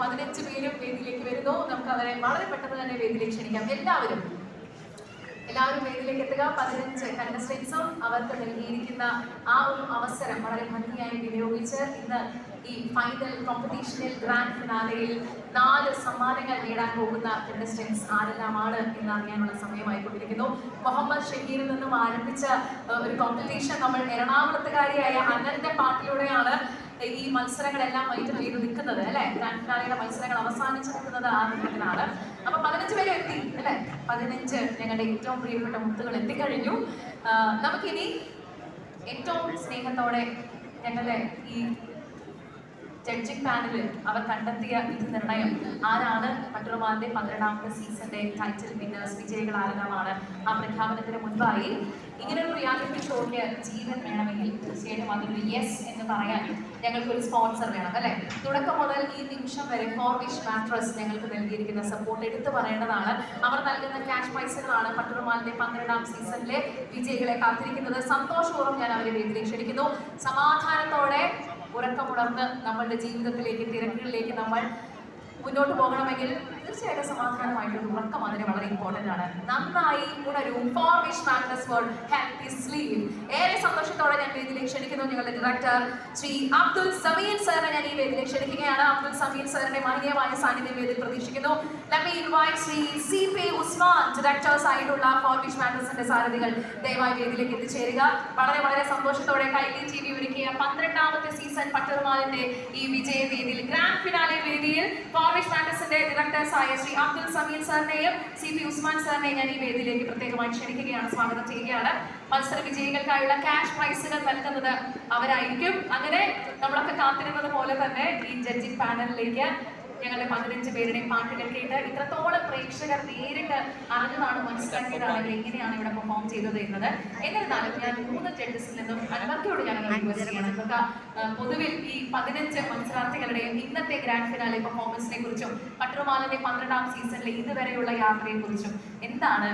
പതിനഞ്ച് പേരും വേദിയിലേക്ക് വരുന്നു. നമുക്ക് അവരെ വളരെ പെട്ടെന്ന് തന്നെ വേദിയിലേക്ക് ക്ഷണിക്കാം. എല്ലാവരും. എല്ലാവരും വേദിയിലേക്ക് എത്തുക. പതിനഞ്ച് കണ്ടസ്റ്റൻസും അവർക്ക് നൽകിയിരിക്കുന്ന ആ ഒരു അവസരം വളരെ ഭംഗിയായി വിനിയോഗിച്ച് ഇന്ന് ഈ ഫൈനൽ കോമ്പറ്റീഷനിൽ ഗ്രാൻഡ് ഫിനാലയിൽ നാല് സമ്മാനങ്ങൾ നേടാൻ പോകുന്ന കണ്ടസ്റ്റൻസ് ആരെല്ലാമാണ് എന്ന് അറിയാനുള്ള സമയമായി സമയമായിക്കൊണ്ടിരിക്കുന്നു. മുഹമ്മദ് ഷഹീറിൽ നിന്നും ആരംഭിച്ച ഒരു കോമ്പറ്റീഷൻ നമ്മൾ എറണാകുളത്തുകാരിയായ അനന്ത മത്സരങ്ങളെല്ലാം വൈകിട്ട് ചെയ്ത് നിൽക്കുന്നത് അല്ലെ? ഫിനാലയുടെ മത്സരങ്ങൾ അവസാനിച്ച് നിൽക്കുന്നത് ആ ഘട്ടത്തിലാണ്. അപ്പൊ പതിനഞ്ച് പേര് എത്തി അല്ലെ? പതിനഞ്ച് ഞങ്ങളുടെ ഏറ്റവും പ്രിയപ്പെട്ട മുത്തുകൾ എത്തിക്കഴിഞ്ഞു. നമുക്കിനി ഏറ്റവും സ്നേഹത്തോടെ ഞങ്ങളുടെ ഈ ജഡ്ജിംഗ് പാനലിൽ അവർ കണ്ടെത്തിയ വിധി നിർണയം. ആരാണ് പട്ടുറുമാന്റെ പന്ത്രണ്ടാമത്തെ സീസണിന്റെ ടൈറ്റിൽ വിന്നേഴ്സ് വിജയികൾ ആരെല്ലാമാണ് ആ പ്രഖ്യാപനത്തിന് മുൻപായി ഇങ്ങനൊരു റിയാലിറ്റി ഷോയ്ക്ക് ജീവൻ വേണമെങ്കിൽ തീർച്ചയായിട്ടും അതൊരു യെസ് എന്ന് പറയാൻ ഞങ്ങൾക്ക് ഒരു സ്പോൺസർ വേണം അല്ലെ? തുടക്കം മുതൽ ഈ നിമിഷം വരെ ഫോർവിഷ് മാട്രസ് ഞങ്ങൾക്ക് നൽകിയിരിക്കുന്ന സപ്പോർട്ട് എടുത്തു പറയേണ്ടതാണ്. അവർ നൽകുന്ന ക്യാഷ് പ്രൈസുകളാണ് പട്ടുറുമാലിന്റെ പന്ത്രണ്ടാം സീസണിലെ വിജയികളെ കാത്തിരിക്കുന്നത്. സന്തോഷപൂർവം ഞാൻ അവരെ വേദിയിലേക്ക് ക്ഷണിക്കുന്നു. സമാധാനത്തോടെ ഉറക്കമുണർന്ന് നമ്മളുടെ ജീവിതത്തിലേക്ക് തിരക്കുകളിലേക്ക് നമ്മൾ മുന്നോട്ട് പോകണമെങ്കിൽ തീർച്ചയായിട്ടും സമാധാനമായിട്ടൊരു ഉറക്കം അതിനെ വളരെ ഇമ്പോർട്ടന്റ് ആണ്. നന്നായി ഉണരും. For wish Magnus for healthy sleep ഏറെ സന്തോഷത്തോടെ ഞാൻ വേദിയിലേക്ക് ക്ഷണിക്കുന്നു ഞങ്ങളുടെ ഡയറക്ടർ ശ്രീ അബ്ദുൽ സമീൻ സാറിനെ ഞാൻ ഈ വേദിയിലേക്ക് ക്ഷണിക്കുകയാണ്. അബ്ദുൽ സമീൻ സാറിന്റെ മാന്യമായ സാന്നിധ്യം വേദിയിൽ പ്രതീക്ഷിക്കുന്നു. Shri C P Usman directors ആയിട്ടുള്ള ഫോർ വിഷ് മാഗ്നസിന്റെ സാരഥികൾ ദയവായി വേദിയിലേക്ക് എത്തിച്ചേരുക. വളരെ വളരെ സന്തോഷത്തോടെ കൈലി ടി വി പന്ത്രണ്ടാമത്തെ പട്ടർമാലിന്റെ ഈ വിജയ വേദിയിൽ ഗ്രാൻഡ് ഫിനാലെ വേദിയിൽ ഫോർവിഷ് മാഗ്നസിന്റെ ഡയറക്ടേഴ്സായ ശ്രീ അബ്ദുൽ സമീൽ സാറിനെയും സി പി ഉസ്മാൻ സാറിനെയും ഞാൻ ഈ വേദിയിലേക്ക് പ്രത്യേകമായി ക്ഷണിക്കുകയാണ് സ്വാഗതം ചെയ്യുകയാണ്. മത്സര വിജയികൾക്കായുള്ള ക്യാഷ് പ്രൈസുകൾ നൽകുന്നത് അവരായിരിക്കും. അങ്ങനെ നമ്മളൊക്കെ കാത്തിരുന്നത് പോലെ തന്നെ ഈ ജഡ്ജിംഗ് പാനലിലേക്ക് ഞങ്ങളുടെ പതിനഞ്ച് പേരുടെയും പാട്ടുകൾ കേട്ട് ഇത്രത്തോളം പ്രേക്ഷകർ നേരിട്ട് അറിഞ്ഞതാണ് മനസ്സിലാക്കിയതാണ് ഇവർ എങ്ങനെയാണ് ഇവിടെ പെർഫോം ചെയ്തത് എന്നത്. എന്നിരുന്നാലും ഞാൻ മൂന്ന് ജഡ്ജസിൽ നിന്നും അനുമതിയോട് ഞാൻ റിക്വസ്റ്റ് ചെയ്യണം. പൊതുവിൽ ഈ പതിനഞ്ച് മത്സരാർത്ഥികളുടെയും ഇന്നത്തെ ഗ്രാൻഡ് ഫിനാലെ പെർഫോമൻസിനെ കുറിച്ചും പട്ടുമാലിന്റെ പന്ത്രണ്ടാം സീസണിലെ ഇതുവരെയുള്ള യാത്രയെ കുറിച്ചും എന്താണ്